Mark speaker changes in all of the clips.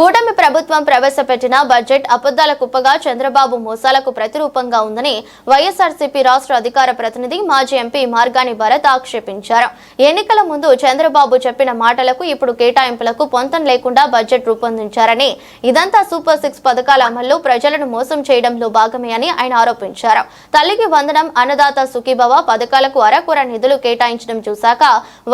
Speaker 1: కూటమి ప్రభుత్వం ప్రవేశపెట్టిన బడ్జెట్ అబద్దాల కుప్పగా చంద్రబాబు మోసాలకు ప్రతిరూపంగా ఉందని వైఎస్ఆర్సీపీ రాష్ట్ర అధికార ప్రతినిధి మాజీ ఎంపీ మార్గాని భరత్ ఆక్షేపించారు. ఎన్నికల ముందు చంద్రబాబు చెప్పిన మాటలకు ఇప్పుడు కేటాయింపులకు పొంతం లేకుండా బడ్జెట్ రూపొందించారని ఇదంతా సూపర్ సిక్స్ పథకాల అమల్లో ప్రజలను మోసం చేయడంలో భాగమే అని ఆయన ఆరోపించారు. తల్లికి వందనం అన్నదాత సుఖీభవ పథకాలకు అరకొర నిధులు కేటాయించడం చూశాక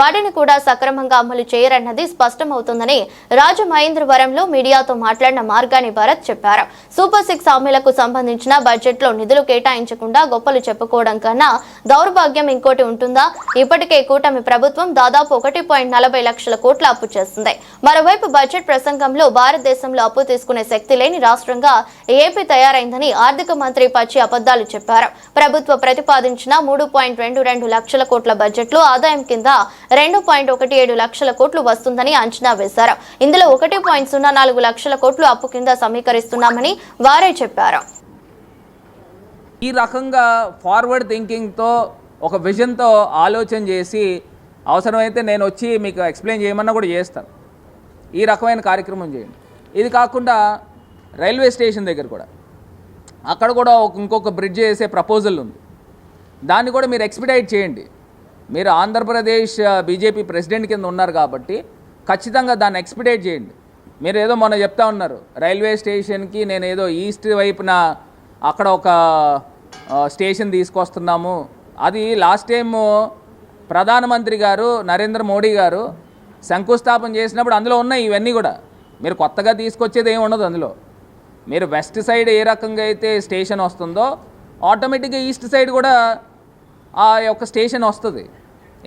Speaker 1: వాటిని కూడా సక్రమంగా అమలు చేయరన్నది స్పష్టమవుతుందని రాజమహేంద్రవరంలో మీడియాతో మాట్లాడిన మార్గాని భరత్ చెప్పారు. సూపర్ సిక్స్ హామీలకు సంబంధించిన బడ్జెట్లో నిధులు కేటాయించకుండా గొప్పలు చెప్పుకోవడం కన్నా దౌర్భాగ్యం ఇంకోటి ఉంటుందా? ఇప్పటికే కూటమి ప్రభుత్వం దాదాపు ఒకటి పాయింట్ నలభై లక్షల కోట్ల అప్పు చేస్తుంది. మరోవైపు బడ్జెట్ ప్రసంగంలో భారతదేశంలో అప్పు తీసుకునే శక్తి లేని రాష్ట్రంగా ఏపీ తయారైందని ఆర్థిక మంత్రి పచ్చి అబద్దాలు చెప్పారు. ప్రభుత్వ ప్రతిపాదించిన మూడు పాయింట్ రెండు రెండు లక్షల కోట్ల బడ్జెట్లో ఆదాయం కింద రెండు పాయింట్ ఒకటి ఏడు లక్షల కోట్లు వస్తుందని అంచనా వేశారు. ఇందులో ఒకటి పాయింట్ సున్నా నాలుగు లక్షల కోట్లు అప్పు కింద సమీకరిస్తున్నామని వారే చెప్పారు.
Speaker 2: ఈ రకంగా ఫార్వర్డ్ థింకింగ్తో ఒక విజన్తో ఆలోచన చేసి అవసరమైతే నేను వచ్చి మీకు ఎక్స్ప్లెయిన్ చేయమన్నా కూడా చేస్తాను. ఈ రకమైన కార్యక్రమం చేయండి. ఇది కాకుండా రైల్వే స్టేషన్ దగ్గర కూడా. అక్కడ కూడా ఒక ఇంకొక బ్రిడ్జ్ వేసే ప్రపోజల్ ఉంది. దాన్ని కూడా మీరు ఎక్స్పిడైట్ చేయండి. మీరు ఆంధ్రప్రదేశ్ బీజేపీ ప్రెసిడెంట్ కింద ఉన్నారు కాబట్టి ఖచ్చితంగా దాన్ని ఎక్స్పిడైట్ చేయండి. మీరు ఏదో మొన్న చెప్తా ఉన్నారు. రైల్వే స్టేషన్కి నేను ఏదో ఈస్ట్ వైపున అక్కడ ఒక స్టేషన్ తీసుకొస్తున్నాము. అది లాస్ట్ టైం ప్రధానమంత్రి గారు నరేంద్ర మోడీ గారు శంకుస్థాపన చేసినప్పుడు అందులో ఉన్నాయి ఇవన్నీ కూడా. మీరు కొత్తగా తీసుకొచ్చేది ఏమి ఉండదు అందులో. మీరు వెస్ట్ సైడ్ ఏ రకంగా అయితే స్టేషన్ వస్తుందో ఆటోమేటిక్గా ఈస్ట్ సైడ్ కూడా ఆ యొక్క స్టేషన్ వస్తుంది.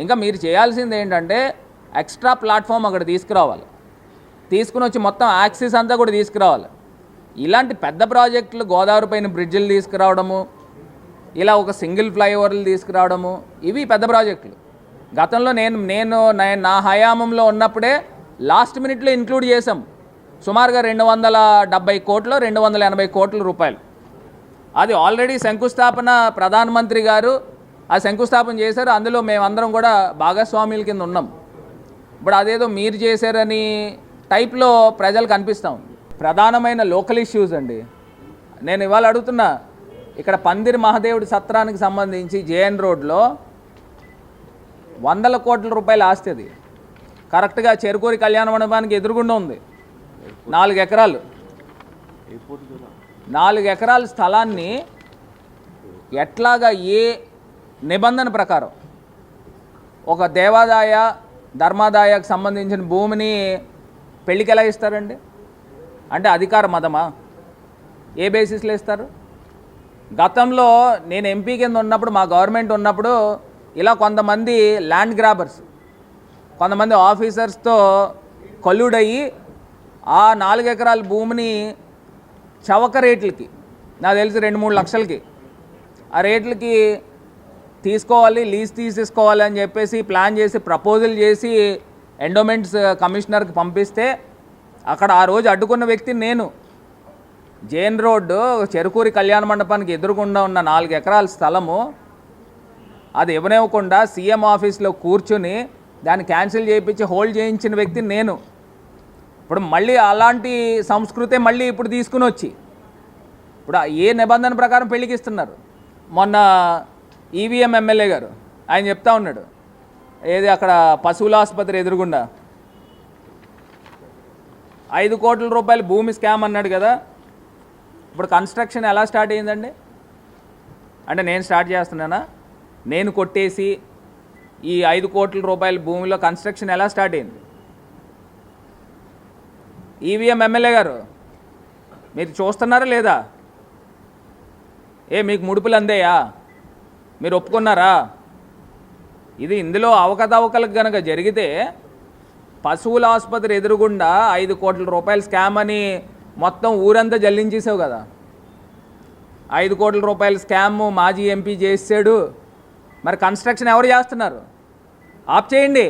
Speaker 2: ఇంకా మీరు చేయాల్సింది ఏంటంటే ఎక్స్ట్రా ప్లాట్ఫామ్ అక్కడ తీసుకురావాలి. తీసుకుని వచ్చి మొత్తం యాక్సిస్ అంతా కూడా తీసుకురావాలి. ఇలాంటి పెద్ద ప్రాజెక్టులు గోదావరి పైన బ్రిడ్జిలు తీసుకురావడము ఇలా ఒక సింగిల్ ఫ్లైఓవర్లు తీసుకురావడము ఇవి పెద్ద ప్రాజెక్టులు. గతంలో నేను నేను నా హయామంలో ఉన్నప్పుడే లాస్ట్ మినిట్లో ఇంక్లూడ్ చేశాం. సుమారుగా రెండు వందల డెబ్బై కోట్లు రెండు వందల ఎనభై కోట్ల రూపాయలు. అది ఆల్రెడీ శంకుస్థాపన ప్రధానమంత్రి గారు ఆ శంకుస్థాపన చేశారు. అందులో మేమందరం కూడా భాగస్వాముల కింద ఉన్నాం. ఇప్పుడు అదేదో మీరు చేశారని టైప్లో ప్రజలకు కనిపిస్తాం. ప్రధానమైన లోకల్ ఇష్యూస్ అండి. నేను ఇవాళ అడుగుతున్నా ఇక్కడ పందిరి మహాదేవుడి సత్రానికి సంబంధించి జేఎన్ రోడ్లో వందల కోట్ల రూపాయల ఆస్తి అది. కరెక్ట్గా చెరుకూరి కళ్యాణ మండపానికి ఎదురుగుండా ఉంది. నాలుగు ఎకరాలు. నాలుగు ఎకరాల స్థలాన్ని ఎట్లాగా ఏ నిబంధన ప్రకారం ఒక దేవాదాయ ధర్మాదాయకు సంబంధించిన భూమిని పెళ్ళికి ఎలా ఇస్తారండి? అంటే అధికార మతమా? ఏ బేసిస్లో ఇస్తారు? గతంలో నేను ఎంపీ కింద ఉన్నప్పుడు మా గవర్నమెంట్ ఉన్నప్పుడు ఇలా కొంతమంది ల్యాండ్ గ్రాబర్స్ కొంతమంది ఆఫీసర్స్తో కల్లుడయ్యి ఆ నాలుగు ఎకరాల భూమిని చవక రేట్లకి నాకు తెలిసి రెండు మూడు లక్షలకి ఆ రేట్లకి తీసుకోవాలి లీజ్ తీసేసుకోవాలి అని చెప్పేసి ప్లాన్ చేసి ప్రపోజల్ చేసి ఎండోమెంట్స్ కమిషనర్కి uh, పంపిస్తే అక్కడ ఆ రోజు అడ్డుకున్న వ్యక్తి నేను. జైన్ రోడ్డు చెరుకూరి కళ్యాణ మండపానికి ఎదురుగుండా ఉన్న నాలుగు ఎకరాల స్థలము. అది ఇవ్వనివ్వకుండా సీఎం ఆఫీస్లో కూర్చుని దాన్ని క్యాన్సిల్ చేయించి హోల్డ్ చేయించిన వ్యక్తి నేను. ఇప్పుడు మళ్ళీ అలాంటి సంస్కృతే మళ్ళీ ఇప్పుడు తీసుకుని వచ్చి. ఇప్పుడు ఏ నిబంధన ప్రకారం పెళ్ళికి ఇస్తున్నారు? మొన్న ఈవీఎం ఎమ్మెల్యే గారు. ఆయన చెప్తా ఉన్నాడు. ఏది అక్కడ పశువుల ఆసుపత్రి ఎదురుగుండా? ఐదు కోట్ల రూపాయలు భూమి స్కామ్ అన్నాడు కదా. ఇప్పుడు కన్స్ట్రక్షన్ ఎలా స్టార్ట్ అయిందండి అంటే నేను స్టార్ట్ చేస్తున్నానా? నేను కొట్టేసి ఈ ఐదు కోట్ల రూపాయల భూమిలో కన్స్ట్రక్షన్ ఎలా స్టార్ట్ అయింది ఈవీఎం ఎమ్మెల్యే గారు మీరు చూస్తున్నారా లేదా? ఏ మీకు ముడుపులు అందేయా? మీరు ఒప్పుకున్నారా? ఇది ఇందులో అవకతవకలకు గనక జరిగితే పశువుల ఆసుపత్రి ఎదురుగుండా ఐదు కోట్ల రూపాయల స్కామ్ అని మొత్తం ఊరంతా జల్లించేసావు కదా. ఐదు కోట్ల రూపాయల స్కామ్ మాజీ ఎంపీ చేసాడు మరి కన్స్ట్రక్షన్ ఎవరు చేస్తున్నారు? ఆప్ చేయండి.